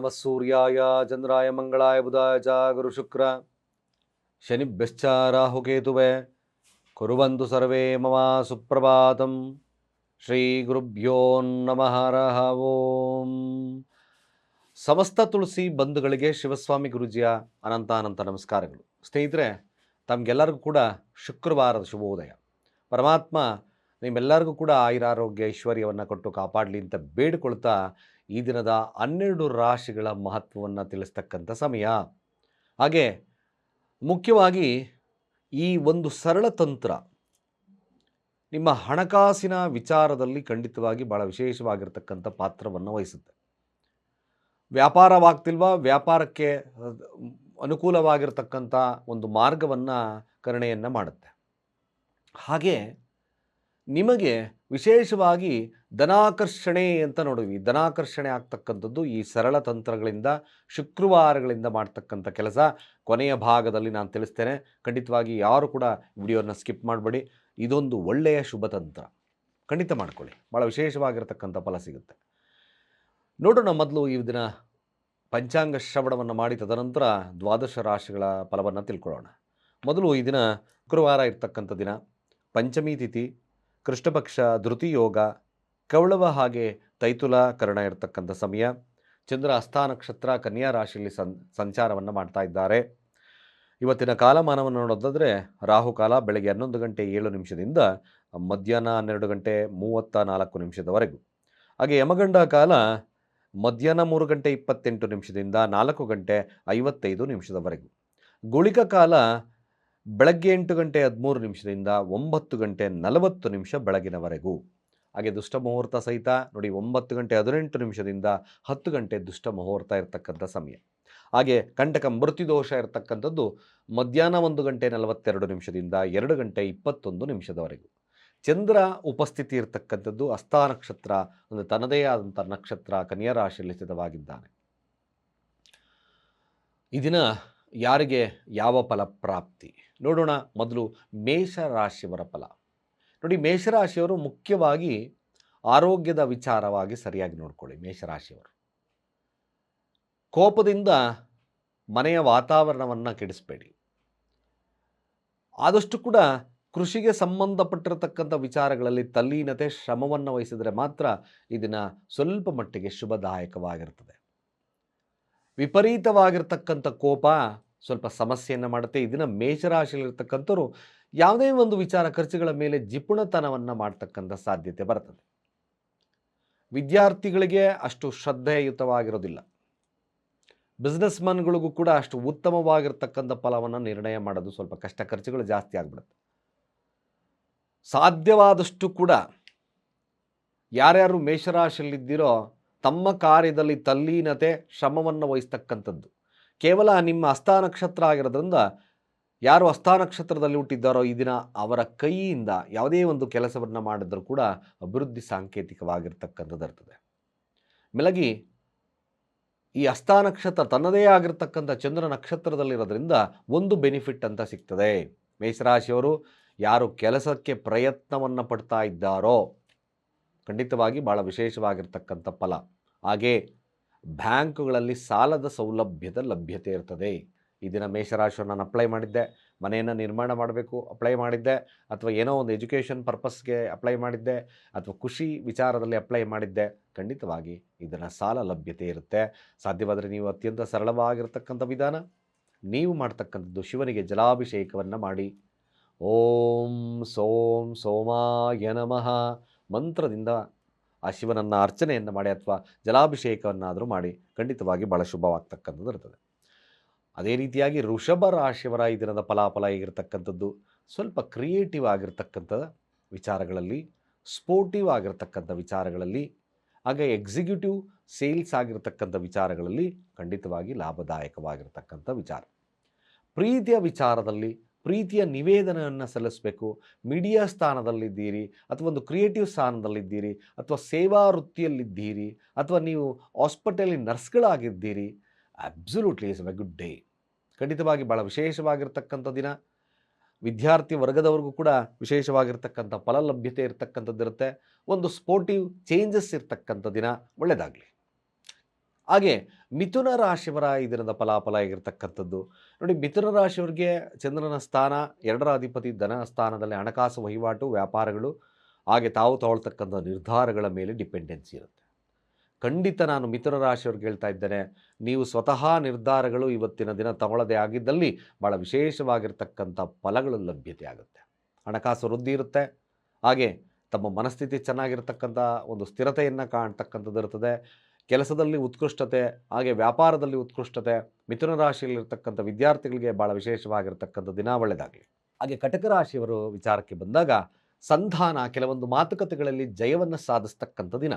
ನಮಃ ಸೂರ್ಯಾಯ ಚಂದ್ರಾಯ ಮಂಗಳಾಯ ಬುಧಾಯ ಚ ಗುರು ಶುಕ್ರ ಶನಿಭ್ಯಶ್ಚ ರಾಹುಕೇತುವೆ ಕುರುವಂತು ಸರ್ವೇ ಮಮ ಸುಪ್ರಭಾತಂ ಶ್ರೀ ಗುರುಭ್ಯೋ ನಮಃ ಓಂ ಸಮಸ್ತ ತುಳಸಿ ಬಂಧುಗಳಿಗೆ ಶಿವಸ್ವಾಮಿ ಗುರುಜಿಯ ಅನಂತ ಅನಂತ ನಮಸ್ಕಾರಗಳು. ಸ್ನೇಹಿತರೆ, ತಮಗೆಲ್ಲರಿಗೂ ಕೂಡ ಶುಕ್ರವಾರದ ಶುಭೋದಯ. ಪರಮಾತ್ಮ ನಿಮ್ಮೆಲ್ಲರಿಗೂ ಕೂಡ ಆಯುರಾರೋಗ್ಯ ಐಶ್ವರ್ಯವನ್ನು ಕೊಟ್ಟು ಕಾಪಾಡಲಿ ಅಂತ ಬೇಡಿಕೊಳ್ತಾ ಈ ದಿನದ ಹನ್ನೆರಡು ರಾಶಿಗಳ ಮಹತ್ವವನ್ನು ತಿಳಿಸ್ತಕ್ಕಂಥ ಸಮಯ. ಹಾಗೆ ಮುಖ್ಯವಾಗಿ ಈ ಒಂದು ಸರಳ ತಂತ್ರ ನಿಮ್ಮ ಹಣಕಾಸಿನ ವಿಚಾರದಲ್ಲಿ ಖಂಡಿತವಾಗಿ ಭಾಳ ವಿಶೇಷವಾಗಿರ್ತಕ್ಕಂಥ ಪಾತ್ರವನ್ನು ವಹಿಸುತ್ತೆ. ವ್ಯಾಪಾರವಾಗ್ತಿಲ್ವಾ ವ್ಯಾಪಾರಕ್ಕೆ ಅನುಕೂಲವಾಗಿರ್ತಕ್ಕಂಥ ಒಂದು ಮಾರ್ಗವನ್ನು ಕರುಣೆಯನ್ನು ಮಾಡುತ್ತೆ. ಹಾಗೆ ನಿಮಗೆ ವಿಶೇಷವಾಗಿ ಧನಾಕರ್ಷಣೆ ಅಂತ ನೋಡಿದ್ವಿ ಧನಾಕರ್ಷಣೆ ಆಗ್ತಕ್ಕಂಥದ್ದು ಈ ಸರಳ ತಂತ್ರಗಳಿಂದ, ಶುಕ್ರವಾರಗಳಿಂದ ಮಾಡ್ತಕ್ಕಂಥ ಕೆಲಸ. ಕೊನೆಯ ಭಾಗದಲ್ಲಿ ನಾನು ತಿಳಿಸ್ತೇನೆ. ಖಂಡಿತವಾಗಿ ಯಾರು ಕೂಡ ವಿಡಿಯೋನ ಸ್ಕಿಪ್ ಮಾಡಬೇಡಿ. ಇದೊಂದು ಒಳ್ಳೆಯ ಶುಭ ತಂತ್ರ. ಖಂಡಿತ ಮಾಡ್ಕೊಳ್ಳಿ. ಭಾಳ ವಿಶೇಷವಾಗಿರತಕ್ಕಂಥ ಫಲ ಸಿಗುತ್ತೆ. ನೋಡೋಣ ಮೊದಲು ಈ ದಿನ ಪಂಚಾಂಗ ಶ್ರವಣವನ್ನು ಮಾಡಿ, ತದನಂತರ ದ್ವಾದಶ ರಾಶಿಗಳ ಫಲವನ್ನು ತಿಳ್ಕೊಳ್ಳೋಣ. ಮೊದಲು ಈ ದಿನ ಶುಕ್ರವಾರ ಇರ್ತಕ್ಕಂಥ ದಿನ. ಪಂಚಮಿ ತಿಥಿ. ಕೃಷ್ಣಪಕ್ಷ ಧೃತಿಯೋಗ ಕವಳವ ಹಾಗೆ ತೈತುಲ ಕರಣ ಇರತಕ್ಕಂಥ ಸಮಯ. ಚಂದ್ರ ಹಸ್ತ ನಕ್ಷತ್ರ ಕನ್ಯಾ ರಾಶಿಯಲ್ಲಿ ಸಂ, ಸಂಚಾರವನ್ನು ಮಾಡ್ತಾ ಇದ್ದಾರೆ. ಇವತ್ತಿನ ಕಾಲಮಾನವನ್ನು ನೋಡೋದಾದರೆ ರಾಹುಕಾಲ ಬೆಳಗ್ಗೆ ಹನ್ನೊಂದು ಗಂಟೆ ಏಳು ನಿಮಿಷದಿಂದ ಮಧ್ಯಾಹ್ನ ಹನ್ನೆರಡು ಗಂಟೆ ಮೂವತ್ತ ನಾಲ್ಕು ನಿಮಿಷದವರೆಗೂ. ಹಾಗೆ ಯಮಗಂಡ ಕಾಲ ಮಧ್ಯಾಹ್ನ ಮೂರು ಗಂಟೆ ಇಪ್ಪತ್ತೆಂಟು ನಿಮಿಷದಿಂದ ನಾಲ್ಕು ಗಂಟೆ ಐವತ್ತೈದು ನಿಮಿಷದವರೆಗೂ. ಗುಳಿಕ ಕಾಲ ಬೆಳಗ್ಗೆ ಎಂಟು ಗಂಟೆ ಹದಿಮೂರು ನಿಮಿಷದಿಂದ ಒಂಬತ್ತು ಗಂಟೆ ನಲವತ್ತು ನಿಮಿಷ ಬೆಳಗಿನವರೆಗೂ. ಹಾಗೆ ದುಷ್ಟ ಮುಹೂರ್ತ ಸಹಿತ ನೋಡಿ ಒಂಬತ್ತು ಗಂಟೆ ಹದಿನೆಂಟು ನಿಮಿಷದಿಂದ ಹತ್ತು ಗಂಟೆ ದುಷ್ಟ ಮುಹೂರ್ತ ಇರತಕ್ಕಂಥ ಸಮಯ. ಹಾಗೆ ಕಂಟಕ ಮೃತ್ಯುದೋಷ ಇರತಕ್ಕಂಥದ್ದು ಮಧ್ಯಾಹ್ನ ಒಂದು ಗಂಟೆ ನಲವತ್ತೆರಡು ನಿಮಿಷದಿಂದ ಎರಡು ಗಂಟೆ ಇಪ್ಪತ್ತೊಂದು ನಿಮಿಷದವರೆಗೂ. ಚಂದ್ರ ಉಪಸ್ಥಿತಿ ಇರತಕ್ಕಂಥದ್ದು ಹಸ್ತ ನಕ್ಷತ್ರ ಒಂದು ತನ್ನದೇ ಆದಂಥ ನಕ್ಷತ್ರ ಕನ್ಯಾ ರಾಶಿಯಲ್ಲಿ ಸ್ಥಿತವಾಗಿದ್ದಾನೆ. ಈ ದಿನ ಯಾರಿಗೆ ಯಾವ ಫಲ ಪ್ರಾಪ್ತಿ? ನೋಡೋಣ ಮೊದಲು ಮೇಷರಾಶಿಯವರ ಫಲ. ನೋಡಿ ಮೇಷರಾಶಿಯವರು ಮುಖ್ಯವಾಗಿ ಆರೋಗ್ಯದ ವಿಚಾರವಾಗಿ ಸರಿಯಾಗಿ ನೋಡ್ಕೊಳ್ಳಿ ಮೇಷರಾಶಿಯವರು. ಕೋಪದಿಂದ ಮನೆಯ ವಾತಾವರಣವನ್ನು ಕೆಡಿಸಬೇಡಿ. ಆದಷ್ಟು ಕೂಡ ಕೃಷಿಗೆ ಸಂಬಂಧಪಟ್ಟಿರತಕ್ಕಂಥ ವಿಚಾರಗಳಲ್ಲಿ ತಲ್ಲೀನತೆ, ಶ್ರಮವನ್ನು ವಹಿಸಿದರೆ ಮಾತ್ರ ಇದನ್ನ ಸ್ವಲ್ಪ ಮಟ್ಟಿಗೆ ಶುಭದಾಯಕವಾಗಿರ್ತದೆ. ವಿಪರೀತವಾಗಿರ್ತಕ್ಕಂಥ ಕೋಪ ಸ್ವಲ್ಪ ಸಮಸ್ಯೆಯನ್ನು ಮಾಡುತ್ತೆ. ಇದನ್ನು ಮೇಷರಾಶಿಯಲ್ಲಿರ್ತಕ್ಕಂಥವ್ರು ಯಾವುದೇ ಒಂದು ವಿಚಾರ ಖರ್ಚುಗಳ ಮೇಲೆ ಜಿಪುಣತನವನ್ನು ಮಾಡ್ತಕ್ಕಂಥ ಸಾಧ್ಯತೆ ಬರ್ತದೆ. ವಿದ್ಯಾರ್ಥಿಗಳಿಗೆ ಅಷ್ಟು ಶ್ರದ್ಧೆಯುತವಾಗಿರೋದಿಲ್ಲ. ಬಿಸ್ನೆಸ್ ಮನ್ಗಳಿಗೂ ಕೂಡ ಅಷ್ಟು ಉತ್ತಮವಾಗಿರ್ತಕ್ಕಂಥ ಫಲವನ್ನು ನಿರ್ಣಯ ಮಾಡೋದು ಸ್ವಲ್ಪ ಕಷ್ಟ, ಖರ್ಚುಗಳು ಜಾಸ್ತಿ ಆಗ್ಬಿಡುತ್ತೆ. ಸಾಧ್ಯವಾದಷ್ಟು ಕೂಡ ಯಾರ್ಯಾರು ಮೇಷರಾಶಿಯಲ್ಲಿದ್ದೀರೋ ತಮ್ಮ ಕಾರ್ಯದಲ್ಲಿ ತಲ್ಲೀನತೆ, ಶ್ರಮವನ್ನು ವಹಿಸ್ತಕ್ಕಂಥದ್ದು. ಕೇವಲ ನಿಮ್ಮ ಅಸ್ಥಾನಕ್ಷತ್ರ ನಕ್ಷತ್ರ ಆಗಿರೋದ್ರಿಂದ ಯಾರು ಅಸ್ಥಾನಕ್ಷತ್ರದಲ್ಲಿ ಹುಟ್ಟಿದ್ದಾರೋ ಈ ದಿನ ಅವರ ಕೈಯಿಂದ ಯಾವುದೇ ಒಂದು ಕೆಲಸವನ್ನು ಮಾಡಿದರೂ ಕೂಡ ಅಭಿವೃದ್ಧಿ ಸಾಂಕೇತಿಕವಾಗಿರ್ತಕ್ಕಂಥದ್ದು ಇರ್ತದೆ. ಮೆಲಗಿ, ಈ ಅಸ್ಥಾನಕ್ಷತ್ರ ನಕ್ಷತ್ರ ತನ್ನದೇ ಆಗಿರ್ತಕ್ಕಂಥ ಚಂದ್ರ ನಕ್ಷತ್ರದಲ್ಲಿರೋದ್ರಿಂದ ಒಂದು ಬೆನಿಫಿಟ್ ಅಂತ ಸಿಗ್ತದೆ. ಮೇಷರಾಶಿಯವರು ಯಾರು ಕೆಲಸಕ್ಕೆ ಪ್ರಯತ್ನವನ್ನು ಪಡ್ತಾ ಇದ್ದಾರೋ ಖಂಡಿತವಾಗಿ ಭಾಳ ವಿಶೇಷವಾಗಿರ್ತಕ್ಕಂಥ ಫಲ. ಹಾಗೆ ಬ್ಯಾಂಕುಗಳಲ್ಲಿ ಸಾಲದ ಸೌಲಭ್ಯದ ಲಭ್ಯತೆ ಇರ್ತದೆ. ಈ ದಿನ ಮೇಷರಾಶಿಯನ್ನು ನಾನು ಅಪ್ಲೈ ಮಾಡಿದ್ದೆ. ಮನೆಯನ್ನು ನಿರ್ಮಾಣ ಮಾಡಬೇಕು ಅಪ್ಲೈ ಮಾಡಿದ್ದೆ. ಅಥವಾ ಏನೋ ಒಂದು ಎಜುಕೇಷನ್ ಪರ್ಪಸ್ಗೆ ಅಪ್ಲೈ ಮಾಡಿದ್ದೆ. ಅಥವಾ ಖುಷಿ ವಿಚಾರದಲ್ಲಿ ಅಪ್ಲೈ ಮಾಡಿದ್ದೆ. ಖಂಡಿತವಾಗಿ ಇದನ್ನು ಸಾಲ ಲಭ್ಯತೆ ಇರುತ್ತೆ. ಸಾಧ್ಯವಾದರೆ ನೀವು ಅತ್ಯಂತ ಸರಳವಾಗಿರತಕ್ಕಂಥ ವಿಧಾನ. ನೀವು ಮಾಡ್ತಕ್ಕಂಥದ್ದು ಶಿವನಿಗೆ ಜಲಾಭಿಷೇಕವನ್ನು ಮಾಡಿ. ಓಂ ಸೋಂ ಸೋಮಾಯ ನಮಃ. ಮಂತ್ರದಿಂದ ಆ ಶಿವನನ್ನು ಅರ್ಚನೆಯನ್ನು ಮಾಡಿ ಅಥವಾ ಜಲಾಭಿಷೇಕವನ್ನಾದರೂ ಮಾಡಿ ಖಂಡಿತವಾಗಿ ಭಾಳ ಶುಭವಾಗ್ತಕ್ಕಂಥದ್ದು ಇರ್ತದೆ. ಅದೇ ರೀತಿಯಾಗಿ ಋಷಭ ರಾಶಿಯವರ ಈ ದಿನದ ಫಲಾಫಲ ಆಗಿರತಕ್ಕಂಥದ್ದು ಸ್ವಲ್ಪ ಕ್ರಿಯೇಟಿವ್ ಆಗಿರ್ತಕ್ಕಂಥ ವಿಚಾರಗಳಲ್ಲಿ ಸ್ಪೋರ್ಟಿವ್ ಆಗಿರ್ತಕ್ಕಂಥ ವಿಚಾರಗಳಲ್ಲಿ, ಹಾಗೆ ಎಕ್ಸಿಕ್ಯೂಟಿವ್ ಸೇಲ್ಸ್ ಆಗಿರ್ತಕ್ಕಂಥ ವಿಚಾರಗಳಲ್ಲಿ ಖಂಡಿತವಾಗಿ ಲಾಭದಾಯಕವಾಗಿರ್ತಕ್ಕಂಥ ವಿಚಾರ. ಪ್ರೀತಿಯ ವಿಚಾರದಲ್ಲಿ ಪ್ರೀತಿಯ ನಿವೇದನೆಯನ್ನು ಸಲ್ಲಿಸಬೇಕು. ಮೀಡಿಯಾ ಸ್ಥಾನದಲ್ಲಿದ್ದೀರಿ ಅಥವಾ ಒಂದು ಕ್ರಿಯೇಟಿವ್ ಸ್ಥಾನದಲ್ಲಿದ್ದೀರಿ ಅಥವಾ ಸೇವಾ ವೃತ್ತಿಯಲ್ಲಿದ್ದೀರಿ ಅಥವಾ ನೀವು ಹಾಸ್ಪಿಟಲಿ ನರ್ಸ್ಗಳಾಗಿದ್ದೀರಿ, absolutely is a good day. ಖಂಡಿತವಾಗಿ ಭಾಳ ವಿಶೇಷವಾಗಿರ್ತಕ್ಕಂಥ ದಿನ. ವಿದ್ಯಾರ್ಥಿ ವರ್ಗದವ್ರಿಗೂ ಕೂಡ ವಿಶೇಷವಾಗಿರ್ತಕ್ಕಂಥ ಫಲಲಭ್ಯತೆ ಇರತಕ್ಕಂಥದ್ದು ಇರುತ್ತೆ ಒಂದು ಸ್ಪೋರ್ಟಿವ್ ಚೇಂಜಸ್ ಇರ್ತಕ್ಕಂಥ ದಿನ ಒಳ್ಳೆಯದಾಗಲಿ ಹಾಗೆ ಮಿಥುನ ರಾಶಿಯವರ ಈ ದಿನದ ಫಲಾಫಲ ಆಗಿರ್ತಕ್ಕಂಥದ್ದು. ನೋಡಿ, ಮಿಥುನ ರಾಶಿಯವರಿಗೆ ಚಂದ್ರನ ಸ್ಥಾನ, ಎರಡರ ಅಧಿಪತಿ ಧನ ಸ್ಥಾನದಲ್ಲಿ ಹಣಕಾಸು ವಹಿವಾಟು, ವ್ಯಾಪಾರಗಳು, ಹಾಗೆ ತಾವು ತಗೊಳ್ತಕ್ಕಂಥ ನಿರ್ಧಾರಗಳ ಮೇಲೆ ಡಿಪೆಂಡೆನ್ಸಿ ಇರುತ್ತೆ. ಖಂಡಿತ ನಾನು ಮಿಥುನ ರಾಶಿಯವ್ರಿಗೆ ಹೇಳ್ತಾ ಇದ್ದೇನೆ, ನೀವು ಸ್ವತಃ ನಿರ್ಧಾರಗಳು ಇವತ್ತಿನ ದಿನ ತಗೊಳ್ಳದೇ ಆಗಿದ್ದಲ್ಲಿ ಭಾಳ ವಿಶೇಷವಾಗಿರ್ತಕ್ಕಂಥ ಫಲಗಳು ಲಭ್ಯತೆ ಆಗುತ್ತೆ. ಹಣಕಾಸು ವೃದ್ಧಿ ಇರುತ್ತೆ. ಹಾಗೆ ತಮ್ಮ ಮನಸ್ಥಿತಿ ಚೆನ್ನಾಗಿರ್ತಕ್ಕಂಥ ಒಂದು ಸ್ಥಿರತೆಯನ್ನು ಕಾಣ್ತಕ್ಕಂಥದ್ದು ಇರ್ತದೆ. ಕೆಲಸದಲ್ಲಿ ಉತ್ಕೃಷ್ಟತೆ, ಹಾಗೆ ವ್ಯಾಪಾರದಲ್ಲಿ ಉತ್ಕೃಷ್ಟತೆ, ಮಿಥುನ ರಾಶಿಯಲ್ಲಿರ್ತಕ್ಕಂಥ ವಿದ್ಯಾರ್ಥಿಗಳಿಗೆ ಭಾಳ ವಿಶೇಷವಾಗಿರ್ತಕ್ಕಂಥ ದಿನ ಒಳ್ಳೆಯದಾಗಲಿ ಹಾಗೆ ಕಟಕ ರಾಶಿಯವರು ವಿಚಾರಕ್ಕೆ ಬಂದಾಗ, ಸಂಧಾನ ಕೆಲವೊಂದು ಮಾತುಕತೆಗಳಲ್ಲಿ ಜಯವನ್ನು ಸಾಧಿಸ್ತಕ್ಕಂಥ ದಿನ.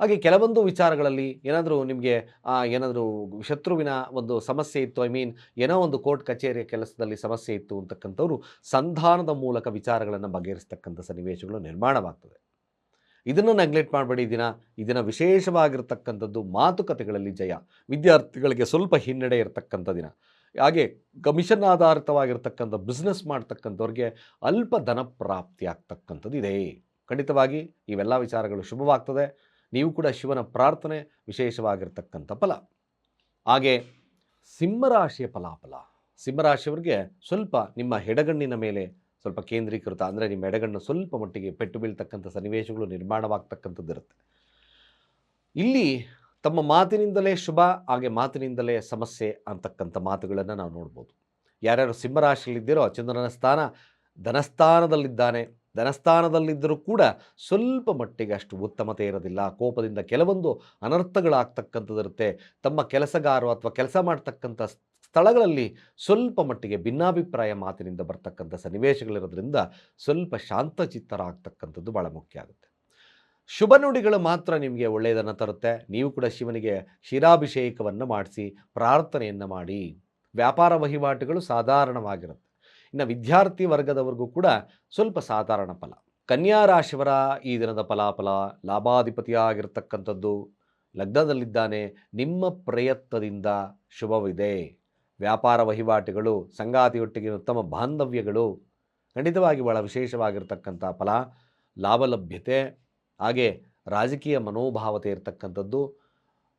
ಹಾಗೆ ಕೆಲವೊಂದು ವಿಚಾರಗಳಲ್ಲಿ ಏನಾದರೂ ನಿಮಗೆ ಏನಾದರೂ ಶತ್ರುವಿನ ಒಂದು ಸಮಸ್ಯೆ ಇತ್ತು ಐ ಮೀನ್ ಏನೋ ಒಂದು ಕೋರ್ಟ್ ಕಚೇರಿಯ ಕೆಲಸದಲ್ಲಿ ಸಮಸ್ಯೆ ಇತ್ತು ಅಂತಕ್ಕಂಥವ್ರು ಸಂಧಾನದ ಮೂಲಕ ವಿಚಾರಗಳನ್ನು ಬಗೆಹರಿಸ್ತಕ್ಕಂಥ ಸನ್ನಿವೇಶಗಳು ನಿರ್ಮಾಣವಾಗ್ತದೆ. ಇದನ್ನು ನೆಗ್ಲೆಕ್ಟ್ ಮಾಡಬೇಡಿ. ದಿನ, ಈ ದಿನ ವಿಶೇಷವಾಗಿರ್ತಕ್ಕಂಥದ್ದು ಮಾತುಕತೆಗಳಲ್ಲಿ ಜಯ. ವಿದ್ಯಾರ್ಥಿಗಳಿಗೆ ಸ್ವಲ್ಪ ಹಿನ್ನಡೆ ಇರತಕ್ಕಂಥ ದಿನ. ಹಾಗೆ ಕಮಿಷನ್ ಆಧಾರಿತವಾಗಿರ್ತಕ್ಕಂಥ ಬಿಸ್ನೆಸ್ ಮಾಡ್ತಕ್ಕಂಥವ್ರಿಗೆ ಅಲ್ಪ ಧನ ಪ್ರಾಪ್ತಿ ಆಗ್ತಕ್ಕಂಥದ್ದು ಇದೆ. ಖಂಡಿತವಾಗಿ ಇವೆಲ್ಲ ವಿಚಾರಗಳು ಶುಭವಾಗ್ತದೆ. ನೀವು ಕೂಡ ಶಿವನ ಪ್ರಾರ್ಥನೆ ವಿಶೇಷವಾಗಿರ್ತಕ್ಕಂಥ ಫಲ. ಹಾಗೆ ಸಿಂಹರಾಶಿಯ ಫಲಾಫಲ. ಸಿಂಹರಾಶಿಯವ್ರಿಗೆ ಸ್ವಲ್ಪ ನಿಮ್ಮ ಹೆಡಗಣ್ಣಿನ ಮೇಲೆ ಸ್ವಲ್ಪ ಕೇಂದ್ರೀಕೃತ ಅಂದರೆ ನಿಮ್ಮ ಎಡಗಣ್ಣು ಸ್ವಲ್ಪ ಮಟ್ಟಿಗೆ ಪೆಟ್ಟು ಬೀಳ್ತಕ್ಕಂಥ ಸನ್ನಿವೇಶಗಳು ನಿರ್ಮಾಣವಾಗ್ತಕ್ಕಂಥದ್ದಿರುತ್ತೆ ಇಲ್ಲಿ ತಮ್ಮ ಮಾತಿನಿಂದಲೇ ಶುಭ, ಹಾಗೆ ಮಾತಿನಿಂದಲೇ ಸಮಸ್ಯೆ ಅಂತಕ್ಕಂಥ ಮಾತುಗಳನ್ನು ನಾವು ನೋಡ್ಬೋದು. ಯಾರ್ಯಾರು ಸಿಂಹರಾಶಿಯಲ್ಲಿದ್ದೀರೋ ಚಂದ್ರನ ಸ್ಥಾನ ಧನಸ್ಥಾನದಲ್ಲಿದ್ದಾನೆ. ಧನಸ್ಥಾನದಲ್ಲಿದ್ದರೂ ಕೂಡ ಸ್ವಲ್ಪ ಮಟ್ಟಿಗೆ ಅಷ್ಟು ಉತ್ತಮತೆ ಇರೋದಿಲ್ಲ. ಕೋಪದಿಂದ ಕೆಲವೊಂದು ಅನರ್ಥಗಳಾಗ್ತಕ್ಕಂಥದ್ದಿರುತ್ತೆ ತಮ್ಮ ಕೆಲಸಗಾರರು ಅಥವಾ ಕೆಲಸ ಮಾಡ್ತಕ್ಕಂಥ ಸ್ಥಳಗಳಲ್ಲಿ ಸ್ವಲ್ಪ ಮಟ್ಟಿಗೆ ಭಿನ್ನಾಭಿಪ್ರಾಯ ಮಾತಿನಿಂದ ಬರ್ತಕ್ಕಂಥ ಸನ್ನಿವೇಶಗಳಿರೋದ್ರಿಂದ ಸ್ವಲ್ಪ ಶಾಂತಚಿತ್ತರಾಗ್ತಕ್ಕಂಥದ್ದು ಭಾಳ ಮುಖ್ಯ ಆಗುತ್ತೆ. ಶುಭ ನುಡಿಗಳು ಮಾತ್ರ ನಿಮಗೆ ಒಳ್ಳೆಯದನ್ನು ತರುತ್ತೆ. ನೀವು ಕೂಡ ಶಿವನಿಗೆ ಕ್ಷೀರಾಭಿಷೇಕವನ್ನು ಮಾಡಿಸಿ, ಪ್ರಾರ್ಥನೆಯನ್ನು ಮಾಡಿ. ವ್ಯಾಪಾರ ವಹಿವಾಟುಗಳು ಸಾಧಾರಣವಾಗಿರುತ್ತೆ. ಇನ್ನು ವಿದ್ಯಾರ್ಥಿ ವರ್ಗದವರೆಗೂ ಕೂಡ ಸ್ವಲ್ಪ ಸಾಧಾರಣ ಫಲ. ಕನ್ಯಾ ರಾಶಿಯವರ ಈ ದಿನದ ಫಲಾಫಲ ಲಾಭಾಧಿಪತಿಯಾಗಿರ್ತಕ್ಕಂಥದ್ದು. ಲಗ್ನದಲ್ಲಿದ್ದಾನೆ. ನಿಮ್ಮ ಪ್ರಯತ್ನದಿಂದ ಶುಭವಿದೆ. ವ್ಯಾಪಾರ ವಹಿವಾಟುಗಳು ಸಂಗಾತಿಯೊಟ್ಟಿಗೆ ಉತ್ತಮ ಬಾಂಧವ್ಯಗಳು ಖಂಡಿತವಾಗಿ ಭಾಳ ವಿಶೇಷವಾಗಿರ್ತಕ್ಕಂಥ ಫಲ ಲಾಭಲಭ್ಯತೆ ಹಾಗೆ ರಾಜಕೀಯ ಮನೋಭಾವತೆ ಇರತಕ್ಕಂಥದ್ದು,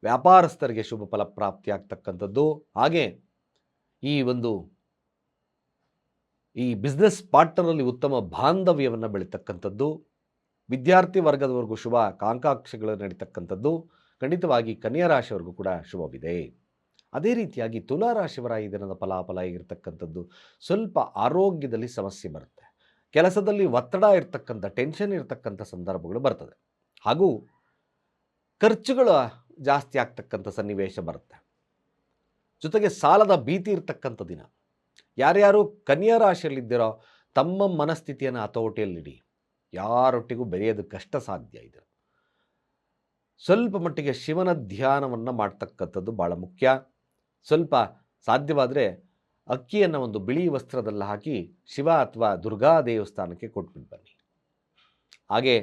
ವ್ಯಾಪಾರಸ್ಥರಿಗೆ ಶುಭ ಫಲ ಪ್ರಾಪ್ತಿಯಾಗ್ತಕ್ಕಂಥದ್ದು, ಹಾಗೆ ಈ ಒಂದು ಈ ಬಿಸ್ನೆಸ್ ಪಾರ್ಟ್ನರಲ್ಲಿ ಉತ್ತಮ ಬಾಂಧವ್ಯವನ್ನು ಬೆಳೀತಕ್ಕಂಥದ್ದು, ವಿದ್ಯಾರ್ಥಿ ವರ್ಗದವರೆಗೂ ಶುಭ ಕಾಂಕಾಕ್ಷೆಗಳು ನಡೀತಕ್ಕಂಥದ್ದು, ಖಂಡಿತವಾಗಿ ಕನ್ಯಾ ರಾಶಿಯವರೆಗೂ ಕೂಡ ಶುಭವಿದೆ. ಅದೇ ರೀತಿಯಾಗಿ ತುಲಾ ರಾಶಿಯವರ ಈ ದಿನದ ಫಲಾಫಲ ಇರತಕ್ಕಂಥದ್ದು ಸ್ವಲ್ಪ ಆರೋಗ್ಯದಲ್ಲಿ ಸಮಸ್ಯೆ ಬರುತ್ತೆ. ಕೆಲಸದಲ್ಲಿ ಒತ್ತಡ ಇರ್ತಕ್ಕಂಥ ಟೆನ್ಷನ್ ಇರತಕ್ಕಂಥ ಸಂದರ್ಭಗಳು ಬರ್ತದೆ. ಹಾಗೂ ಖರ್ಚುಗಳು ಜಾಸ್ತಿ ಆಗ್ತಕ್ಕಂಥ ಸನ್ನಿವೇಶ ಬರುತ್ತೆ. ಜೊತೆಗೆ ಸಾಲದ ಭೀತಿ ಇರತಕ್ಕಂಥ ದಿನ. ಯಾರ್ಯಾರು ಕನ್ಯಾ ರಾಶಿಯಲ್ಲಿದ್ದೀರೋ ತಮ್ಮ ಮನಸ್ಥಿತಿಯನ್ನು ಹತೋಟಿಯಲ್ಲಿಡಿ. ಯಾರೊಟ್ಟಿಗೂ ಬೆರೆಯೋದು ಕಷ್ಟ ಸಾಧ್ಯ ಇದು. ಸ್ವಲ್ಪ ಮಟ್ಟಿಗೆ ಶಿವನ ಧ್ಯಾನವನ್ನು ಮಾಡ್ತಕ್ಕಂಥದ್ದು ಭಾಳ ಮುಖ್ಯ. ಸ್ವಲ್ಪ ಸಾಧ್ಯವಾದರೆ ಅಕ್ಕಿಯನ್ನು ಒಂದು ಬಿಳಿ ವಸ್ತ್ರದಲ್ಲಿ ಹಾಕಿ ಶಿವ ಅಥವಾ ದುರ್ಗಾ ದೇವಸ್ಥಾನಕ್ಕೆ ಕೊಟ್ಬಿಟ್ಟು ಬನ್ನಿ. ಹಾಗೆ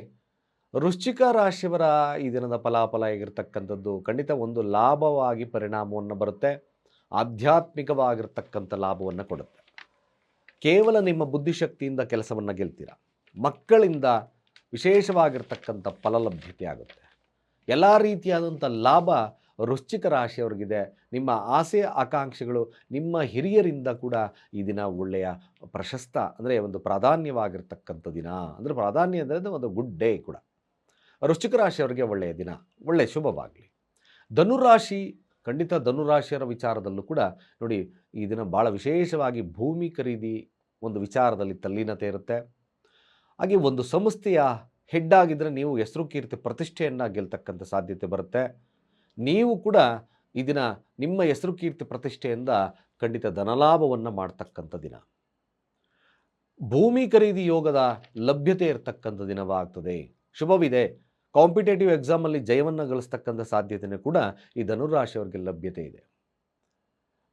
ವೃಶ್ಚಿಕ ರಾಶಿಯವರ ಈ ದಿನದ ಫಲಾಫಲ ಆಗಿರ್ತಕ್ಕಂಥದ್ದು ಖಂಡಿತ ಒಂದು ಲಾಭವಾಗಿ ಪರಿಣಾಮವನ್ನು ಬರುತ್ತೆ, ಆಧ್ಯಾತ್ಮಿಕವಾಗಿರ್ತಕ್ಕಂಥ ಲಾಭವನ್ನು ಕೊಡುತ್ತೆ. ಕೇವಲ ನಿಮ್ಮ ಬುದ್ಧಿಶಕ್ತಿಯಿಂದ ಕೆಲಸವನ್ನು ಗೆಲ್ತೀರ? ಮಕ್ಕಳಿಂದ ವಿಶೇಷವಾಗಿರ್ತಕ್ಕಂಥ ಫಲಲಭ್ಯತೆ ಆಗುತ್ತೆ. ಎಲ್ಲ ರೀತಿಯಾದಂಥ ಲಾಭ ವೃಶ್ಚಿಕ ರಾಶಿಯವ್ರಿಗಿದೆ. ನಿಮ್ಮ ಆಸೆ ಆಕಾಂಕ್ಷೆಗಳು ನಿಮ್ಮ ಹಿರಿಯರಿಂದ ಕೂಡ ಈ ದಿನ ಒಳ್ಳೆಯ ಪ್ರಶಸ್ತ ಅಂದರೆ ಒಂದು ಪ್ರಾಧಾನ್ಯವಾಗಿರ್ತಕ್ಕಂಥ ದಿನ. ಅಂದರೆ ಪ್ರಾಧಾನ್ಯ ಅಂದರೆ ಒಂದು ಗುಡ್ ಡೇ ಕೂಡ. ವೃಶ್ಚಿಕ ರಾಶಿಯವರಿಗೆ ಒಳ್ಳೆಯ ದಿನ ಒಳ್ಳೆಯ ಶುಭವಾಗಲಿ. ಧನುರಾಶಿ, ಖಂಡಿತ ಧನುರಾಶಿಯರ ವಿಚಾರದಲ್ಲೂ ಕೂಡ ನೋಡಿ ಈ ದಿನ ಭಾಳ ವಿಶೇಷವಾಗಿ ಭೂಮಿ ಖರೀದಿ ಒಂದು ವಿಚಾರದಲ್ಲಿ ತಲ್ಲೀನತೆ ಇರುತ್ತೆ. ಹಾಗೆ ಒಂದು ಸಂಸ್ಥೆಯ ಹೆಡ್ ಆಗಿದ್ದರೆ ನೀವು ಹೆಸರು ಕೀರ್ತಿ ಪ್ರತಿಷ್ಠೆಯನ್ನು ಗೆಲ್ತಕ್ಕಂಥ ಸಾಧ್ಯತೆ ಬರುತ್ತೆ. ನೀವು ಕೂಡ ಈ ದಿನ ನಿಮ್ಮ ಹೆಸರು ಕೀರ್ತಿ ಪ್ರತಿಷ್ಠೆಯಿಂದ ಖಂಡಿತ ಧನಲಾಭವನ್ನು ಮಾಡ್ತಕ್ಕಂಥ ದಿನ. ಭೂಮಿ ಖರೀದಿ ಯೋಗದ ಲಭ್ಯತೆ ಇರತಕ್ಕಂಥ ದಿನವಾಗ್ತದೆ. ಶುಭವಿದೆ. ಕಾಂಪಿಟೇಟಿವ್ ಎಕ್ಸಾಮಲ್ಲಿ ಜಯವನ್ನು ಗಳಿಸ್ತಕ್ಕಂಥ ಸಾಧ್ಯತೆಯೂ ಕೂಡ ಈ ಧನುರಾಶಿಯವರಿಗೆ ಲಭ್ಯತೆ ಇದೆ.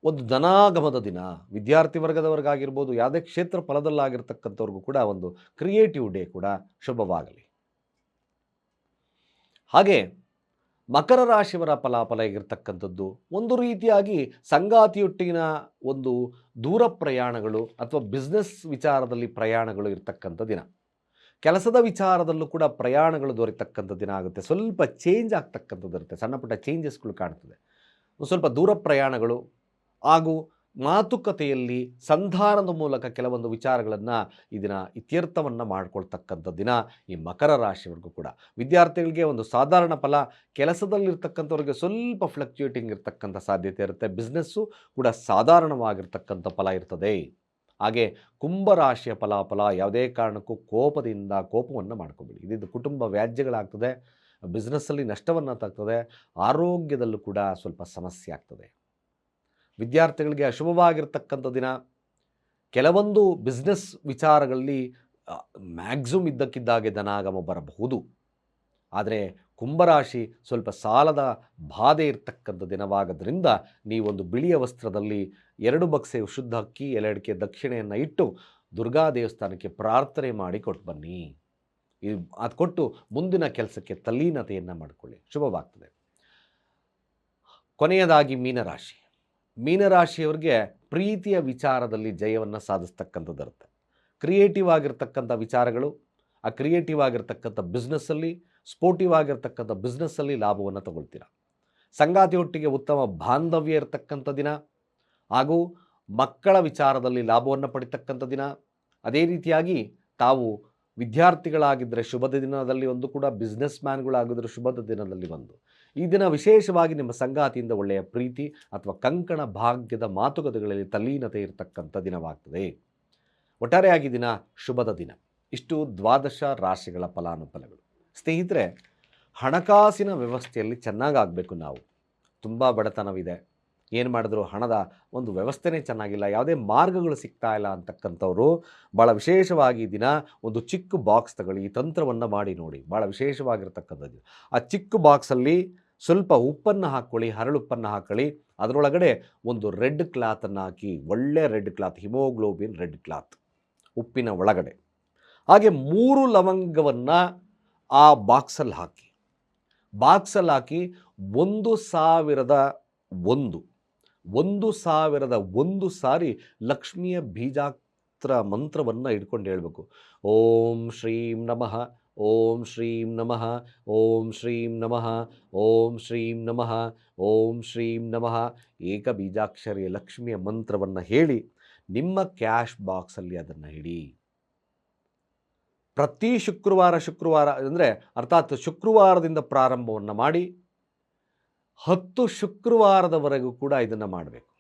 ಒಂದು ಧನಾಗಮದ ದಿನ, ವಿದ್ಯಾರ್ಥಿ ವರ್ಗದವರಿಗಾಗಿರ್ಬೋದು, ಯಾವುದೇ ಕ್ಷೇತ್ರ ಫಲದಲ್ಲಾಗಿರ್ತಕ್ಕಂಥವ್ರಿಗೂ ಕೂಡ ಒಂದು ಕ್ರಿಯೇಟಿವ್ ಡೇ ಕೂಡ ಶುಭವಾಗಲಿ. ಹಾಗೆ ಮಕರ ರಾಶಿಯವರ ಫಲಾಫಲ ಇರತಕ್ಕಂಥದ್ದು, ಒಂದು ರೀತಿಯಾಗಿ ಸಂಗಾತಿಯೊಟ್ಟಿನ ಒಂದು ದೂರ ಪ್ರಯಾಣಗಳು ಅಥವಾ ಬಿಸ್ನೆಸ್ ವಿಚಾರದಲ್ಲಿ ಪ್ರಯಾಣಗಳು ಇರತಕ್ಕಂಥ ದಿನ. ಕೆಲಸದ ವಿಚಾರದಲ್ಲೂ ಕೂಡ ಪ್ರಯಾಣಗಳು ದೊರೆತಕ್ಕಂಥ ದಿನ ಆಗುತ್ತೆ. ಸ್ವಲ್ಪ ಚೇಂಜ್ ಆಗ್ತಕ್ಕಂಥದ್ದು ಇರುತ್ತೆ. ಸಣ್ಣ ಪುಟ್ಟ ಚೇಂಜಸ್ಗಳು ಕಾಣ್ತದೆ. ಸ್ವಲ್ಪ ದೂರ ಪ್ರಯಾಣಗಳು ಹಾಗೂ ಮಾತುಕತೆಯಲ್ಲಿ ಸಂಧಾನದ ಮೂಲಕ ಕೆಲವೊಂದು ವಿಚಾರಗಳನ್ನು ಈ ದಿನ ಇತ್ಯರ್ಥವನ್ನು ಮಾಡಿಕೊಳ್ತಕ್ಕಂಥ ದಿನ ಈ ಮಕರ ರಾಶಿವರೆಗೂ ಕೂಡ. ವಿದ್ಯಾರ್ಥಿಗಳಿಗೆ ಒಂದು ಸಾಧಾರಣ ಫಲ, ಕೆಲಸದಲ್ಲಿರ್ತಕ್ಕಂಥವ್ರಿಗೆ ಸ್ವಲ್ಪ ಫ್ಲಕ್ಚುಯೇಟಿಂಗ್ ಇರತಕ್ಕಂಥ ಸಾಧ್ಯತೆ ಇರುತ್ತೆ. ಬಿಸ್ನೆಸ್ಸು ಕೂಡ ಸಾಧಾರಣವಾಗಿರ್ತಕ್ಕಂಥ ಫಲ ಇರ್ತದೆ. ಹಾಗೆ ಕುಂಭರಾಶಿಯ ಫಲಾಫಲ ಯಾವುದೇ ಕಾರಣಕ್ಕೂ ಕೋಪದಿಂದ ಕೋಪವನ್ನು ಮಾಡ್ಕೋಬೇಡಿ. ಇದಿದ್ದು ಕುಟುಂಬ ವ್ಯಾಜ್ಯಗಳಾಗ್ತದೆ ಬಿಸ್ನೆಸ್ಸಲ್ಲಿ ನಷ್ಟವನ್ನು ತಾಗ್ತದೆ, ಆರೋಗ್ಯದಲ್ಲೂ ಕೂಡ ಸ್ವಲ್ಪ ಸಮಸ್ಯೆ ಆಗ್ತದೆ. ವಿದ್ಯಾರ್ಥಿಗಳಿಗೆ ಅಶುಭವಾಗಿರ್ತಕ್ಕಂಥ ದಿನ. ಕೆಲವೊಂದು ಬಿಸ್ನೆಸ್ ವಿಚಾರಗಳಲ್ಲಿ ಮ್ಯಾಕ್ಸಿಮಮ್ ಇದ್ದಕ್ಕಿದ್ದಾಗೆ ಧನಾಗಮ ಬರಬಹುದು. ಆದರೆ ಕುಂಭರಾಶಿ ಸ್ವಲ್ಪ ಸಾಲದ ಬಾಧೆ ಇರತಕ್ಕಂಥ ದಿನವಾಗದ್ರಿಂದ ನೀವೊಂದು ಬಿಳಿಯ ವಸ್ತ್ರದಲ್ಲಿ ಎರಡು ಬಕ್ಸೆ ಶುದ್ಧ ಅಕ್ಕಿ ಎಲೆಡಿಕೆ ದಕ್ಷಿಣೆಯನ್ನು ಇಟ್ಟು ದುರ್ಗಾ ದೇವಸ್ಥಾನಕ್ಕೆ ಪ್ರಾರ್ಥನೆ ಮಾಡಿ ಕೊಟ್ಟು ಬನ್ನಿ. ಇದು ಅದು ಕೊಟ್ಟು ಮುಂದಿನ ಕೆಲಸಕ್ಕೆ ತಲ್ಲೀನತೆಯನ್ನು ಮಾಡಿಕೊಳ್ಳಿ. ಶುಭವಾಗ್ತದೆ. ಕೊನೆಯದಾಗಿ ಮೀನರಾಶಿ. ಮೀನರಾಶಿಯವರಿಗೆ ಪ್ರೀತಿಯ ವಿಚಾರದಲ್ಲಿ ಜಯವನ್ನು ಸಾಧಿಸ್ತಕ್ಕಂಥದ್ದು ಇರುತ್ತೆ. ಕ್ರಿಯೇಟಿವ್ ಆಗಿರ್ತಕ್ಕಂಥ ವಿಚಾರಗಳು, ಆ ಕ್ರಿಯೇಟಿವ್ ಆಗಿರ್ತಕ್ಕಂಥ ಬಿಸ್ನೆಸ್ಸಲ್ಲಿ, ಸ್ಪೋರ್ಟಿವ್ ಆಗಿರ್ತಕ್ಕಂಥ ಬಿಸ್ನೆಸ್ಸಲ್ಲಿ ಲಾಭವನ್ನು ತಗೊಳ್ತೀರ? ಸಂಗಾತಿಯೊಟ್ಟಿಗೆ ಉತ್ತಮ ಬಾಂಧವ್ಯ ಇರತಕ್ಕಂಥ ದಿನ, ಹಾಗೂ ಮಕ್ಕಳ ವಿಚಾರದಲ್ಲಿ ಲಾಭವನ್ನು ಪಡಿತಕ್ಕಂಥ ದಿನ. ಅದೇ ರೀತಿಯಾಗಿ ತಾವು ವಿದ್ಯಾರ್ಥಿಗಳಾಗಿದ್ದರೆ ಶುಭದ ದಿನದಲ್ಲಿ ಒಂದು ಕೂಡ, ಬಿಸ್ನೆಸ್ ಮ್ಯಾನ್ಗಳಾಗಿದ್ದರೆ ಶುಭದ ದಿನದಲ್ಲಿ ಒಂದು. ಈ ದಿನ ವಿಶೇಷವಾಗಿ ನಿಮ್ಮ ಸಂಗಾತಿಯಿಂದ ಒಳ್ಳೆಯ ಪ್ರೀತಿ ಅಥವಾ ಕಂಕಣ ಭಾಗ್ಯದ ಮಾತುಕತೆಗಳಲ್ಲಿ ತಲ್ಲೀನತೆ ಇರತಕ್ಕಂಥ ದಿನವಾಗ್ತದೆ. ಒಟ್ಟಾರೆಯಾಗಿ ದಿನ ಶುಭದ ದಿನ. ಇಷ್ಟು ದ್ವಾದಶ ರಾಶಿಗಳ ಫಲಾನುಫಲಗಳು. ಸ್ನೇಹಿತರೆ, ಹಣಕಾಸಿನ ವ್ಯವಸ್ಥೆಯಲ್ಲಿ ಚೆನ್ನಾಗಾಗಬೇಕು ನಾವು. ತುಂಬ ಬಡತನವಿದೆ. ಏನು ಮಾಡಿದ್ರು ಹಣದ ಒಂದು ವ್ಯವಸ್ಥೆನೇ ಚೆನ್ನಾಗಿಲ್ಲ. ಯಾವುದೇ ಮಾರ್ಗಗಳು ಸಿಗ್ತಾ ಇಲ್ಲ ಅಂತಕ್ಕಂಥವ್ರು ಭಾಳ ವಿಶೇಷವಾಗಿ ದಿನ ಒಂದು ಚಿಕ್ಕ ಬಾಕ್ಸ್ ತಗೊಳ್ಳಿ. ಈ ತಂತ್ರವನ್ನು ಮಾಡಿ ನೋಡಿ. ಭಾಳ ವಿಶೇಷವಾಗಿರ್ತಕ್ಕಂಥದ್ದು. ಆ ಚಿಕ್ಕ ಬಾಕ್ಸಲ್ಲಿ ಸ್ವಲ್ಪ ಉಪ್ಪನ್ನು ಹಾಕ್ಕೊಳ್ಳಿ, ಹರಳುಪ್ಪನ್ನು ಹಾಕೊಳ್ಳಿ ಅದರೊಳಗಡೆ ಒಂದು ರೆಡ್ ಕ್ಲಾತನ್ನು ಹಾಕಿ ಒಳ್ಳೆ red cloth, haemoglobin red cloth ಉಪ್ಪಿನ ಒಳಗಡೆ. ಹಾಗೆ ಮೂರು ಲವಂಗವನ್ನು ಆ ಬಾಕ್ಸಲ್ಲಿ ಹಾಕಿ. ಬಾಕ್ಸಲ್ಲಿ ಹಾಕಿ ಒಂದು ಸಾವಿರದ ಒಂದು ಒಂದು ಸಾವಿರದ ಒಂದು ಸಾರಿ ಲಕ್ಷ್ಮಿಯ ಬೀಜಾತ್ರ ಮಂತ್ರವನ್ನು ಇಟ್ಕೊಂಡು ಹೇಳಬೇಕು. ಓಂ ಶ್ರೀಂ ನಮಃ. ಓಂ ಶ್ರೀಂ ನಮಃ, ಓಂ ಶ್ರೀಂ ನಮಃ, ಓಂ ಶ್ರೀಂ ನಮಃ, ಓಂ ಶ್ರೀಂ ನಮಃ. ಏಕ ಬೀಜಾಕ್ಷರಿಯ ಲಕ್ಷ್ಮಿಯ ಮಂತ್ರವನ್ನು ಹೇಳಿ, ನಿಮ್ಮ ಕ್ಯಾಶ್ ಬಾಕ್ಸಲ್ಲಿ ಅದನ್ನು ಇಡಿ. ಪ್ರತಿ ಶುಕ್ರವಾರ ಶುಕ್ರವಾರ ಅಂದರೆ ಅರ್ಥಾತ್ ಶುಕ್ರವಾರದಿಂದ ಪ್ರಾರಂಭವನ್ನು ಮಾಡಿ, ಹತ್ತು ಶುಕ್ರವಾರದವರೆಗೂ ಕೂಡ ಇದನ್ನು ಮಾಡಬೇಕು.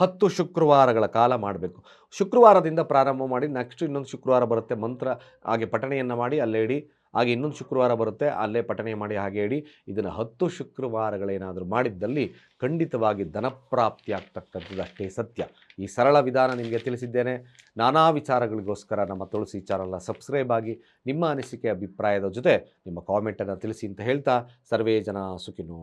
ಹತ್ತು ಶುಕ್ರವಾರಗಳ ಕಾಲ ಮಾಡಬೇಕು. ಶುಕ್ರವಾರದಿಂದ ಪ್ರಾರಂಭ ಮಾಡಿ ನೆಕ್ಸ್ಟ್ ಇನ್ನೊಂದು ಶುಕ್ರವಾರ ಬರುತ್ತೆ, ಮಂತ್ರ ಹಾಗೆ ಪಠಣೆಯನ್ನು ಮಾಡಿ ಅಲ್ಲೇ ಇಡಿ, ಹಾಗೆ ಇನ್ನೊಂದು ಶುಕ್ರವಾರ ಬರುತ್ತೆ, ಅಲ್ಲೇ ಪಠಣೆ ಮಾಡಿ ಹಾಗೆ ಇಡಿ. ಇದನ್ನು ಹತ್ತು ಶುಕ್ರವಾರಗಳೇನಾದರೂ ಮಾಡಿದ್ದಲ್ಲಿ ಖಂಡಿತವಾಗಿ ಧನಪ್ರಾಪ್ತಿ ಆಗ್ತಕ್ಕಂಥದ್ದು ಅಷ್ಟೇ ಸತ್ಯ. ಈ ಸರಳ ವಿಧಾನ ನಿಮಗೆ ತಿಳಿಸಿದ್ದೇನೆ. ನಾನಾ ವಿಚಾರಗಳಿಗೋಸ್ಕರ ನಮ್ಮ ತುಳಸಿ ಚಾನಲ್ನ ಸಬ್ಸ್ಕ್ರೈಬ್ ಆಗಿ ನಿಮ್ಮ ಅನಿಸಿಕೆ, ಅಭಿಪ್ರಾಯದ ಜೊತೆ ನಿಮ್ಮ ಕಾಮೆಂಟನ್ನು ತಿಳಿಸಿ ಅಂತ ಹೇಳ್ತಾ, ಸರ್ವೇ ಜನ ಸುಖಿನೋ